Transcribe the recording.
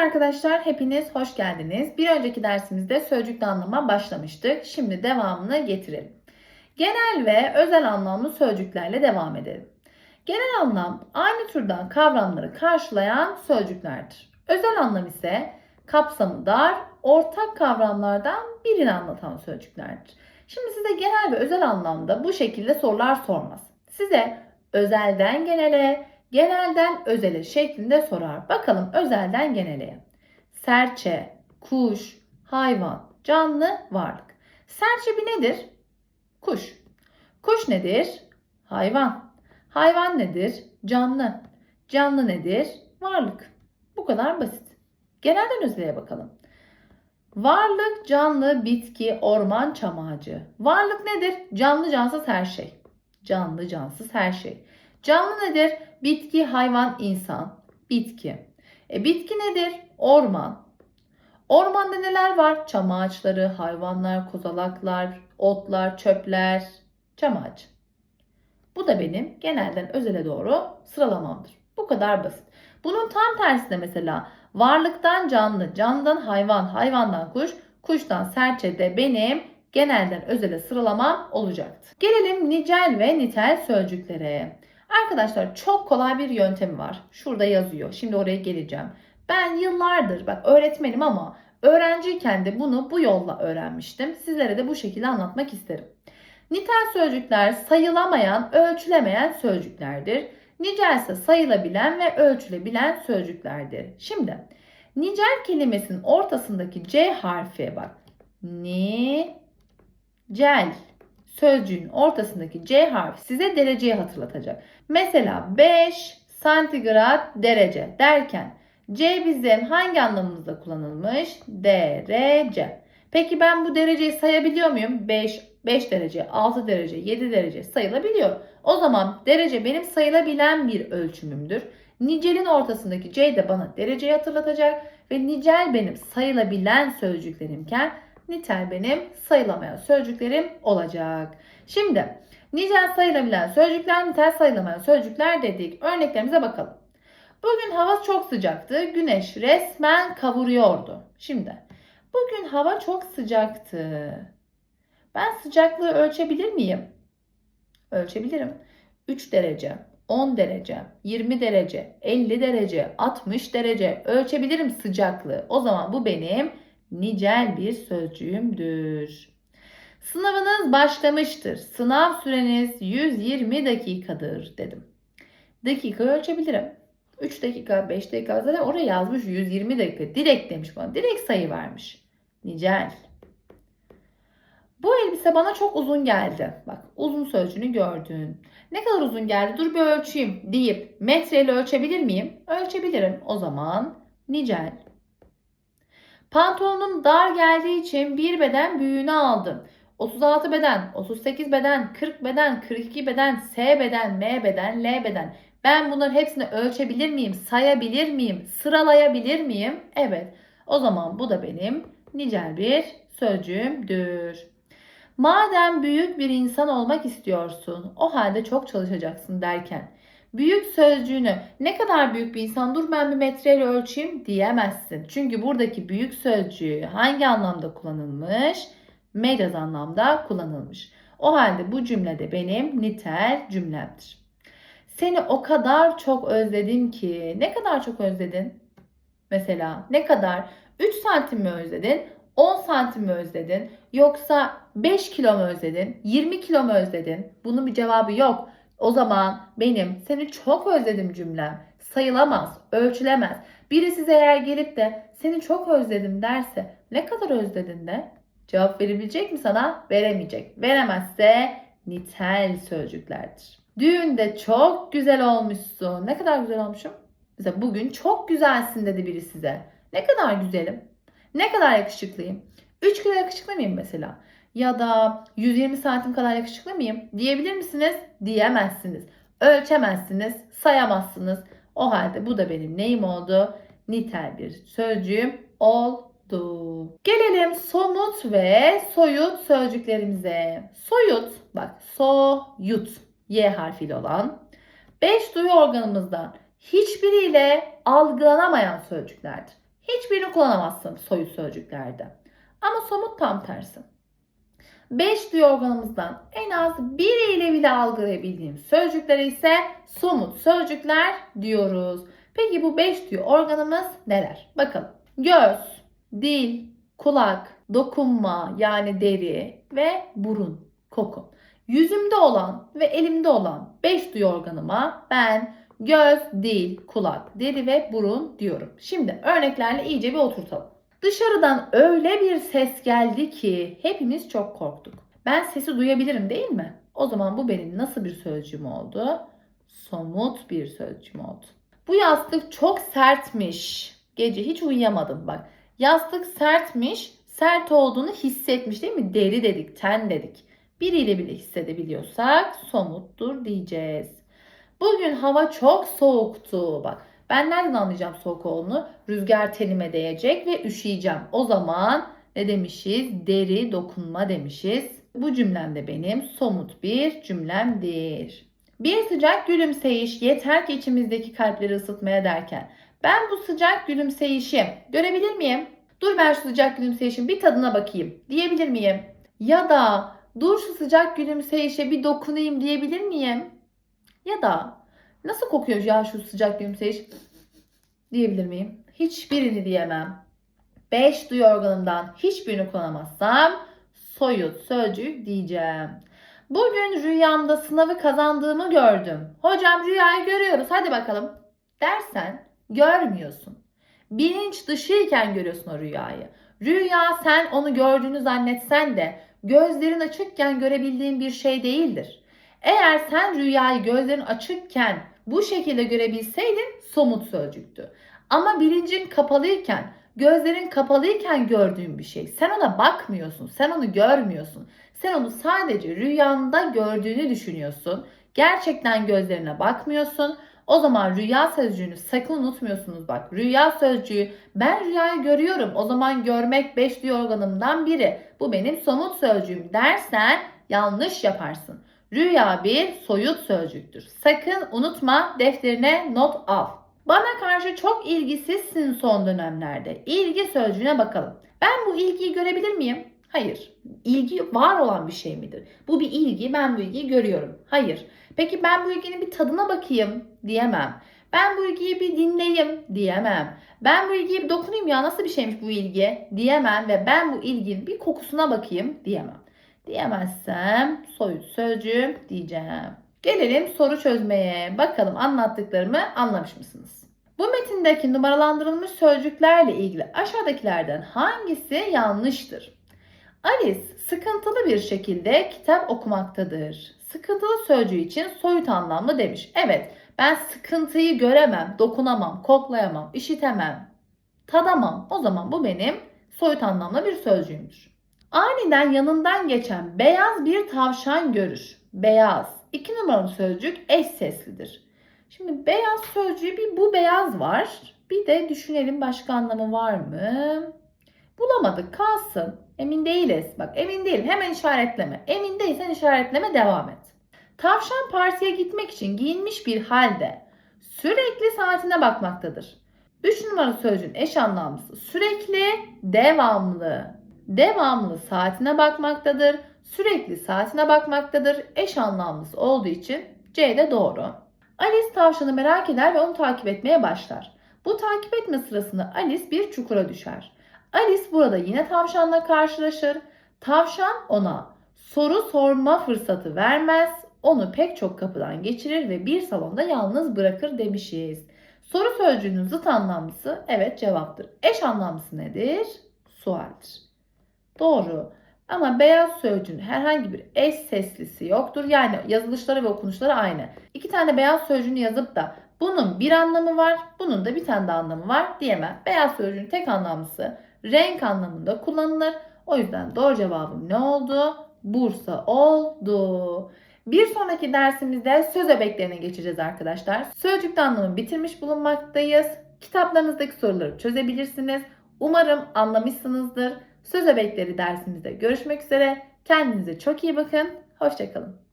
arkadaşlar, hepiniz hoş geldiniz. Bir önceki dersimizde sözcükte anlama başlamıştık. Şimdi devamını getirelim. Genel ve özel anlamlı sözcüklerle devam edelim. Genel anlam aynı türden kavramları karşılayan sözcüklerdir. Özel anlam ise kapsamı dar, ortak kavramlardan birini anlatan sözcüklerdir. Şimdi size genel ve özel anlamda bu şekilde sorular sormaz. Size özelden genele, genelden özele şeklinde sorar. Bakalım özelden genele. Serçe, kuş, hayvan, canlı, varlık. Serçe bir nedir? Kuş. Kuş nedir? Hayvan. Hayvan nedir? Canlı. Canlı nedir? Varlık. Bu kadar basit. Genelden özele bakalım. Varlık, canlı, bitki, orman, çam ağacı. Varlık nedir? Canlı, cansız her şey. Canlı, cansız her şey. Canlı nedir? Bitki, hayvan, insan. Bitki. E, bitki nedir? Orman. Ormanda neler var? Çam ağaçları, hayvanlar, kozalaklar, otlar, çöpler, çam ağacı. Bu da benim genelden özele doğru sıralamamdır. Bu kadar basit. Bunun tam tersi de mesela varlıktan canlı, canlıdan hayvan, hayvandan kuş, kuştan serçe de benim genelden özele sıralamam olacaktı. Gelelim nicel ve nitel sözcüklere. Arkadaşlar çok kolay bir yöntemi var. Şurada yazıyor. Şimdi oraya geleceğim. Ben yıllardır bak öğretmenim ama öğrenciyken de bunu bu yolla öğrenmiştim. Sizlere de bu şekilde anlatmak isterim. Nitel sözcükler sayılamayan, ölçülemeyen sözcüklerdir. Nicel ise sayılabilen ve ölçülebilen sözcüklerdir. Şimdi nicel kelimesinin ortasındaki C harfi bak. Ni cel sözcüğün ortasındaki C harfi size dereceyi hatırlatacak. Mesela 5 santigrat derece derken C bizim hangi anlamımızda kullanılmış? Derece. Peki ben bu dereceyi sayabiliyor muyum? 5, 5 derece, 6 derece, 7 derece sayılabiliyor. O zaman derece benim sayılabilen bir ölçümümdür. Nicelin ortasındaki C de bana dereceyi hatırlatacak ve nicel benim sayılabilen sözcüklerimken nitel benim sayılamayan sözcüklerim olacak. Şimdi nicel sayılabilen sözcükler, nitel sayılamayan sözcükler dedik. Örneklerimize bakalım. Bugün hava çok sıcaktı. Güneş resmen kavuruyordu. Şimdi bugün hava çok sıcaktı. Ben sıcaklığı ölçebilir miyim? Ölçebilirim. 3 derece, 10 derece, 20 derece, 50 derece, 60 derece ölçebilirim sıcaklığı. O zaman bu benim nicel bir sözcüğümdür. Sınavınız başlamıştır. Sınav süreniz 120 dakikadır dedim. Dakika ölçebilirim. 3 dakika, 5 dakika zaten oraya yazmış 120 dakika. Direkt demiş bana. Direkt sayı vermiş. Nicel. Bu elbise bana çok uzun geldi. Bak uzun sözcüğünü gördün. Ne kadar uzun geldi? Dur bir ölçeyim deyip metreyle ölçebilir miyim? Ölçebilirim. O zaman nicel. Pantolonum dar geldiği için bir beden büyüğünü aldım. 36 beden, 38 beden, 40 beden, 42 beden, S beden, M beden, L beden. Ben bunların hepsini ölçebilir miyim? Sayabilir miyim? Sıralayabilir miyim? Evet. O zaman bu da benim nicel bir sözcüğümdür. Madem büyük bir insan olmak istiyorsun, o halde çok çalışacaksın derken büyük sözcüğünü ne kadar büyük bir insan dur ben bir metreyle ölçeyim diyemezsin. Çünkü buradaki büyük sözcüğü hangi anlamda kullanılmış? Mecaz anlamda kullanılmış. O halde bu cümlede benim nitel cümlemdir. Seni o kadar çok özledim ki. Ne kadar çok özledin? Mesela ne kadar? 3 santim mi özledin? 10 santim mi özledin? Yoksa 5 kilo mu özledin? 20 kilo mu özledin? Bunun bir cevabı yok. O zaman benim seni çok özledim cümlem sayılamaz, ölçülemez. Biri size eğer gelip de seni çok özledim derse ne kadar özledin de cevap verebilecek mi sana? Veremeyecek. Veremezse nitel sözcüklerdir. Düğünde çok güzel olmuşsun. Ne kadar güzel olmuşum? Mesela bugün çok güzelsin dedi biri size. Ne kadar güzelim? Ne kadar yakışıklıyım? 3 kilo yakışıklı mıyım mesela? Ya da 120 santim kadar yakışıklı mıyım? Diyebilir misiniz? Diyemezsiniz. Ölçemezsiniz, sayamazsınız. O halde bu da benim neyim oldu? Nitel bir sözcüğüm oldu. Gelelim somut ve soyut sözcüklerimize. Soyut, bak soyut, Y harfiyle olan. Beş duyu organımızdan hiçbiriyle algılanamayan sözcüklerdir. Hiçbirini kullanamazsın soyut sözcüklerde. Ama somut tam tersi. 5 duyu organımızdan en az biriyle bile algılayabildiğimiz sözcüklere ise somut sözcükler diyoruz. Peki bu 5 duyu organımız neler? Bakalım. Göz, dil, kulak, dokunma yani deri ve burun, koku. Yüzümde olan ve elimde olan 5 duyu organıma ben göz, dil, kulak, deri ve burun diyorum. Şimdi örneklerle iyice bir oturtalım. Dışarıdan öyle bir ses geldi ki hepimiz çok korktuk. Ben sesi duyabilirim değil mi? O zaman bu benim nasıl bir sözcüğüm oldu? Somut bir sözcüğüm oldu. Bu yastık çok sertmiş. Gece hiç uyuyamadım bak. Yastık sertmiş, sert olduğunu hissetmiş değil mi? Deri dedik, ten dedik. Biriyle bile hissedebiliyorsak somuttur diyeceğiz. Bugün hava çok soğuktu. Bak ben nereden anlayacağım soğuk olduğunu? Rüzgar tenime değecek ve üşüyeceğim. O zaman ne demişiz? Deri dokunma demişiz. Bu cümlem de benim somut bir cümlemdir. Bir sıcak gülümseyiş yeter ki içimizdeki kalpleri ısıtmaya derken ben bu sıcak gülümseyişi görebilir miyim? Dur ben şu sıcak gülümseyişin bir tadına bakayım diyebilir miyim? Ya da dur şu sıcak gülümseyişe bir dokunayım diyebilir miyim? Ya da nasıl kokuyor ya şu sıcak gülümseyiş diyebilir miyim? Hiçbirini diyemem. 5 duyu organımdan hiçbirini kullanamazsam soyut sözcük diyeceğim. Bugün rüyamda sınavı kazandığımı gördüm. Hocam rüyayı görüyoruz hadi bakalım dersen görmüyorsun. Bilinç dışıyken görüyorsun o rüyayı. Rüya sen onu gördüğünü zannetsen de gözlerin açıkken görebildiğin bir şey değildir. Eğer sen rüyayı gözlerin açıkken bu şekilde görebilseydin somut sözcüktü. Ama bilincin kapalıyken, gözlerin kapalıyken gördüğün bir şey. Sen ona bakmıyorsun, sen onu görmüyorsun. Sen onu sadece rüyanda gördüğünü düşünüyorsun. Gerçekten gözlerine bakmıyorsun. O zaman rüya sözcüğünü sakın unutmuyorsunuz bak. Rüya sözcüğü ben rüyayı görüyorum. O zaman görmek beş duyu organımdan biri. Bu benim somut sözcüğüm dersen yanlış yaparsın. Rüya bir soyut sözcüktür. Sakın unutma defterine not al. Bana karşı çok ilgisizsin son dönemlerde. İlgi sözcüğüne bakalım. Ben bu ilgiyi görebilir miyim? Hayır. İlgi var olan bir şey midir? Bu bir ilgi, ben bu ilgiyi görüyorum. Hayır. Peki ben bu ilginin bir tadına bakayım diyemem. Ben bu ilgiyi bir dinleyeyim diyemem. Ben bu ilgiyi bir dokunayım ya nasıl bir şeymiş bu ilgi diyemem ve ben bu ilginin bir kokusuna bakayım diyemem. Diyemezsem soyut sözcüğüm diyeceğim. Gelelim soru çözmeye. Bakalım anlattıklarımı anlamış mısınız? Bu metindeki numaralandırılmış sözcüklerle ilgili aşağıdakilerden hangisi yanlıştır? Alice sıkıntılı bir şekilde kitap okumaktadır. Sıkıntılı sözcüğü için soyut anlamlı demiş. Evet ben sıkıntıyı göremem, dokunamam, koklayamam, işitemem, tadamam. O zaman bu benim soyut anlamlı bir sözcüğümdür. Aniden yanından geçen beyaz bir tavşan görür. Beyaz. İki numaralı sözcük eş seslidir. Şimdi beyaz sözcüğü bir bu beyaz var. Bir de düşünelim başka anlamı var mı? Bulamadık kalsın. Emin değiliz. Bak emin değilim. Hemen işaretleme. Emin değilsen işaretleme devam et. Tavşan partiye gitmek için giyinmiş bir halde sürekli saatine bakmaktadır. 3 numaralı sözcüğün eş anlamlısı sürekli, devamlı. Devamlı saatine bakmaktadır. Sürekli saatine bakmaktadır. Eş anlamlısı olduğu için C de doğru. Alice tavşanı merak eder ve onu takip etmeye başlar. Bu takip etme sırasında Alice bir çukura düşer. Alice burada yine tavşanla karşılaşır. Tavşan ona soru sorma fırsatı vermez. Onu pek çok kapıdan geçirir ve bir salonda yalnız bırakır demişiz. Soru sözcüğünün zıt anlamlısı evet cevaptır. Eş anlamlısı nedir? Sualdir. Doğru. Ama beyaz sözcüğün herhangi bir eş seslisi yoktur. Yani yazılışları ve okunuşları aynı. İki tane beyaz sözcüğünü yazıp da bunun bir anlamı var, bunun da bir tane de anlamı var diyemem. Beyaz sözcüğün tek anlamlısı renk anlamında kullanılır. O yüzden doğru cevabım ne oldu? Bursa oldu. Bir sonraki dersimizde söz öbeklerine geçeceğiz arkadaşlar. Sözcükte anlamı bitirmiş bulunmaktayız. Kitaplarınızdaki soruları çözebilirsiniz. Umarım anlamışsınızdır. Söz öbekleri dersimizde görüşmek üzere. Kendinize çok iyi bakın. Hoşçakalın.